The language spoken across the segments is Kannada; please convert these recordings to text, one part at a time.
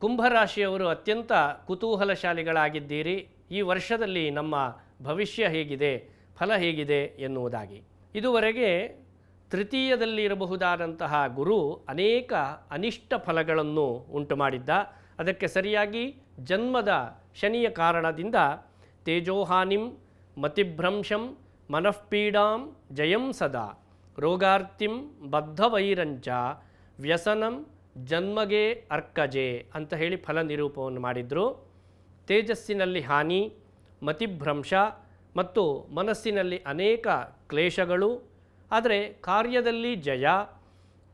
ಕುಂಭರಾಶಿಯವರು ಅತ್ಯಂತ ಕುತೂಹಲಶಾಲಿಗಳಾಗಿದ್ದೀರಿ. ಈ ವರ್ಷದಲ್ಲಿ ನಮ್ಮ ಭವಿಷ್ಯ ಹೇಗಿದೆ, ಫಲ ಹೇಗಿದೆ ಎನ್ನುವುದಾಗಿ. ಇದುವರೆಗೆ ತೃತೀಯದಲ್ಲಿ ಇರಬಹುದಾದಂತಹ ಗುರು ಅನೇಕ ಅನಿಷ್ಟ ಫಲಗಳನ್ನು ಉಂಟು ಮಾಡಿದ್ದ ಅದಕ್ಕೆ ಸರಿಯಾಗಿ ಜನ್ಮದ ಶನಿಯ ಕಾರಣದಿಂದ ತೇಜೋಹಾನಿಂ ಮತಿಭ್ರಂಶಂ ಮನಃಪೀಡಾಂ ಜಯಂ ಸದಾ. ರೋಗಾರ್ತಿಂ ಬದ್ಧವೈರಂಚ ವ್ಯಸನಂ ಜನ್ಮಗೆ ಅರ್ಕಜೆ ಅಂತ ಹೇಳಿ ಫಲ ನಿರೂಪವನ್ನು ಮಾಡಿದರು. ತೇಜಸ್ಸಿನಲ್ಲಿ ಹಾನಿ, ಮತಿಭ್ರಂಶ ಮತ್ತು ಮನಸ್ಸಿನಲ್ಲಿ ಅನೇಕ ಕ್ಲೇಶಗಳು, ಆದರೆ ಕಾರ್ಯದಲ್ಲಿ ಜಯ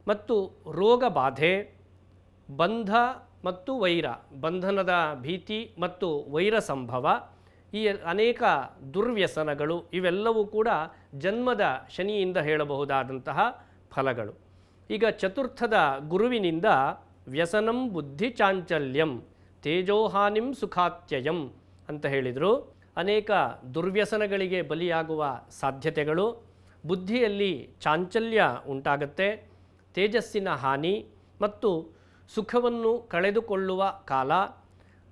ಮತ್ತು ರೋಗ ಬಾಧೆ, ಬಂಧ ಮತ್ತು ವೈರ, ಬಂಧನದ ಭೀತಿ ಮತ್ತು ವೈರ ಸಂಭವ, ಈ ಅನೇಕ ದುರ್ವ್ಯಸನಗಳು ಇವೆಲ್ಲವೂ ಕೂಡ ಜನ್ಮದ ಶನಿಯಿಂದ ಹೇಳಬಹುದಾದಂತಹ ಫಲಗಳು. ಈಗ ಚತುರ್ಥದ ಗುರುವಿನಿಂದ ವ್ಯಸನಂ ಬುದ್ಧಿ ಚಾಂಚಲ್ಯಂ ತೇಜೋಹಾನಿಂ ಸುಖಾತ್ಯಯಂ ಅಂತ ಹೇಳಿದರು. ಅನೇಕ ದುರ್ವ್ಯಸನಗಳಿಗೆ ಬಲಿಯಾಗುವ ಸಾಧ್ಯತೆಗಳು, ಬುದ್ಧಿಯಲ್ಲಿ ಚಾಂಚಲ್ಯ ಉಂಟಾಗತ್ತೆ, ತೇಜಸ್ಸಿನ ಹಾನಿ ಮತ್ತು ಸುಖವನ್ನು ಕಳೆದುಕೊಳ್ಳುವ ಕಾಲ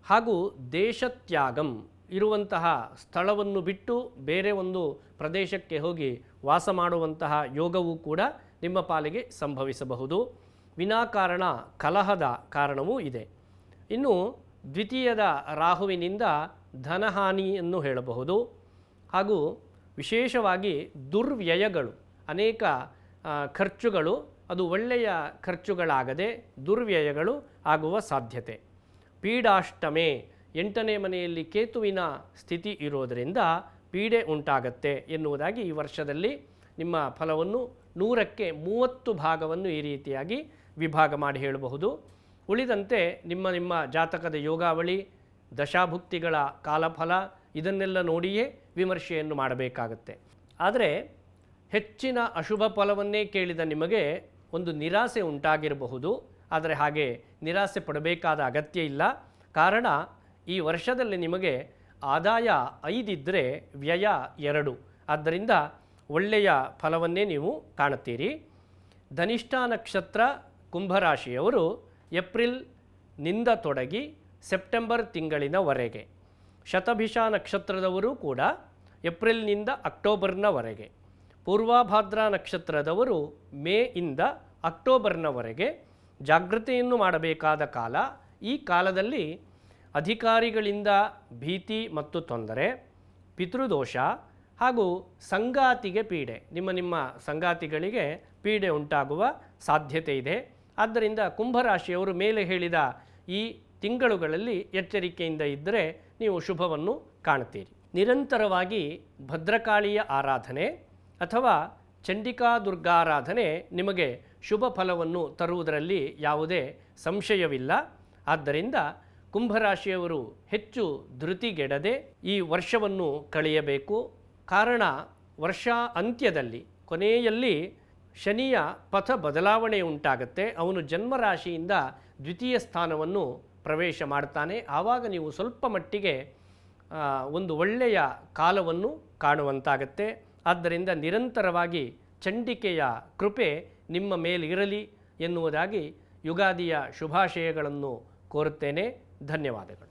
ಹಾಗೂ ದೇಶತ್ಯಾಗಂ ಇರುವಂತಹ ಸ್ಥಳವನ್ನು ಬಿಟ್ಟು ಬೇರೆ ಒಂದು ಪ್ರದೇಶಕ್ಕೆ ಹೋಗಿ ವಾಸ ಮಾಡುವಂತಹ ಯೋಗವೂ ಕೂಡ ನಿಮ್ಮ ಪಾಲಿಗೆ ಸಂಭವಿಸಬಹುದು. ವಿನಾಕಾರಣ ಕಲಹದ ಕಾರಣವೂ ಇದೆ. ಇನ್ನು ದ್ವಿತೀಯದ ರಾಹುವಿನಿಂದ ಧನಹಾನಿಯನ್ನು ಹೇಳಬಹುದು. ಹಾಗೂ ವಿಶೇಷವಾಗಿ ದುರ್ವ್ಯಯಗಳು, ಅನೇಕ ಖರ್ಚುಗಳು, ಅದು ಒಳ್ಳೆಯ ಖರ್ಚುಗಳಾಗದೆ ದುರ್ವ್ಯಯಗಳು ಆಗುವ ಸಾಧ್ಯತೆ. ಪೀಡಾಷ್ಟಮೆ, ಎಂಟನೇ ಮನೆಯಲ್ಲಿ ಕೇತುವಿನ ಸ್ಥಿತಿ ಇರೋದರಿಂದ ಪೀಡೆ ಉಂಟಾಗತ್ತೆ ಎನ್ನುವುದಾಗಿ ಈ ವರ್ಷದಲ್ಲಿ ನಿಮ್ಮ ಫಲವನ್ನು ನೂರಕ್ಕೆ ಮೂವತ್ತು ಭಾಗವನ್ನು ಈ ರೀತಿಯಾಗಿ ವಿಭಾಗ ಮಾಡಿ ಹೇಳಬಹುದು. ಉಳಿದಂತೆ ನಿಮ್ಮ ನಿಮ್ಮ ಜಾತಕದ ಯೋಗಾವಳಿ, ದಶಾಭುಕ್ತಿಗಳ ಕಾಲಫಲ ಇದನ್ನೆಲ್ಲ ನೋಡಿಯೇ ವಿಮರ್ಶೆಯನ್ನು ಮಾಡಬೇಕಾಗತ್ತೆ. ಆದರೆ ಹೆಚ್ಚಿನ ಅಶುಭ ಫಲವನ್ನೇ ಕೇಳಿದ ನಿಮಗೆ ಒಂದು ನಿರಾಸೆ ಉಂಟಾಗಿರಬಹುದು. ಆದರೆ ಹಾಗೆ ನಿರಾಸೆ ಪಡಬೇಕಾದ ಅಗತ್ಯ ಇಲ್ಲ. ಕಾರಣ ಈ ವರ್ಷದಲ್ಲಿ ನಿಮಗೆ ಆದಾಯ ಐದಿದ್ದರೆ ವ್ಯಯ ಎರಡು. ಆದ್ದರಿಂದ ಒಳ್ಳೆಯ ಫಲವನ್ನೇ ನೀವು ಕಾಣುತ್ತೀರಿ. ಧನಿಷ್ಠ ನಕ್ಷತ್ರ ಕುಂಭರಾಶಿಯವರು ಏಪ್ರಿಲ್ನಿಂದ ತೊಡಗಿ ಸೆಪ್ಟೆಂಬರ್ ತಿಂಗಳಿನವರೆಗೆ. ಶತಭಿಷ ನಕ್ಷತ್ರದವರು ಕೂಡ ಏಪ್ರಿಲ್ನಿಂದ ಅಕ್ಟೋಬರ್ನವರೆಗೆ. ಪೂರ್ವಾಭಾದ್ರ ನಕ್ಷತ್ರದವರು ಮೇ ಇಂದ ಅಕ್ಟೋಬರ್ನವರೆಗೆ. ಜಾಗೃತಿಯನ್ನು ಮಾಡಬೇಕಾದ ಕಾಲ ಈ ಕಾಲದಲ್ಲಿ ಅಧಿಕಾರಿಗಳಿಂದ ಭೀತಿ ಮತ್ತು ತೊಂದರೆ, ಪಿತೃದೋಷ ಹಾಗೂ ಸಂಗಾತಿಗೆ ಪೀಡೆ. ನಿಮ್ಮ ನಿಮ್ಮ ಸಂಗಾತಿಗಳಿಗೆ ಪೀಡೆ ಉಂಟಾಗುವ ಸಾಧ್ಯತೆ ಇದೆ. ಆದ್ದರಿಂದ ಕುಂಭರಾಶಿಯವರು ಮೇಲೆ ಹೇಳಿದ ಈ ತಿಂಗಳುಗಳಲ್ಲಿ ಎಚ್ಚರಿಕೆಯಿಂದ ಇದ್ದರೆ ನೀವು ಶುಭವನ್ನು ಕಾಣುತ್ತೀರಿ. ನಿರಂತರವಾಗಿ ಭದ್ರಕಾಳಿಯ ಆರಾಧನೆ ಅಥವಾ ಚಂಡಿಕಾ ದುರ್ಗಾರಾಧನೆ ನಿಮಗೆ ಶುಭ ಫಲವನ್ನು ತರುವುದರಲ್ಲಿ ಯಾವುದೇ ಸಂಶಯವಿಲ್ಲ. ಆದ್ದರಿಂದ ಕುಂಭರಾಶಿಯವರು ಹೆಚ್ಚು ಧೃತಿಗೆಡದೆ ಈ ವರ್ಷವನ್ನು ಕಳೆಯಬೇಕು. ಕಾರಣ ವರ್ಷ ಅಂತ್ಯದಲ್ಲಿ ಕೊನೆಯಲ್ಲಿ ಶನಿಯ ಪಥ ಬದಲಾವಣೆ ಉಂಟಾಗುತ್ತೆ. ಅವನು ಜನ್ಮರಾಶಿಯಿಂದ ದ್ವಿತೀಯ ಸ್ಥಾನವನ್ನು ಪ್ರವೇಶ ಮಾಡ್ತಾನೆ. ಆವಾಗ ನೀವು ಸ್ವಲ್ಪ ಮಟ್ಟಿಗೆ ಒಂದು ಒಳ್ಳೆಯ ಕಾಲವನ್ನು ಕಾಣುವಂತಾಗತ್ತೆ. ಆದ್ದರಿಂದ ನಿರಂತರವಾಗಿ ಚಂಡಿಕೆಯ ಕೃಪೆ ನಿಮ್ಮ ಮೇಲಿರಲಿ ಎನ್ನುವುದಾಗಿ ಯುಗಾದಿಯ ಶುಭಾಶಯಗಳನ್ನು ಕೋರುತ್ತೇನೆ. ಧನ್ಯವಾದಗಳು.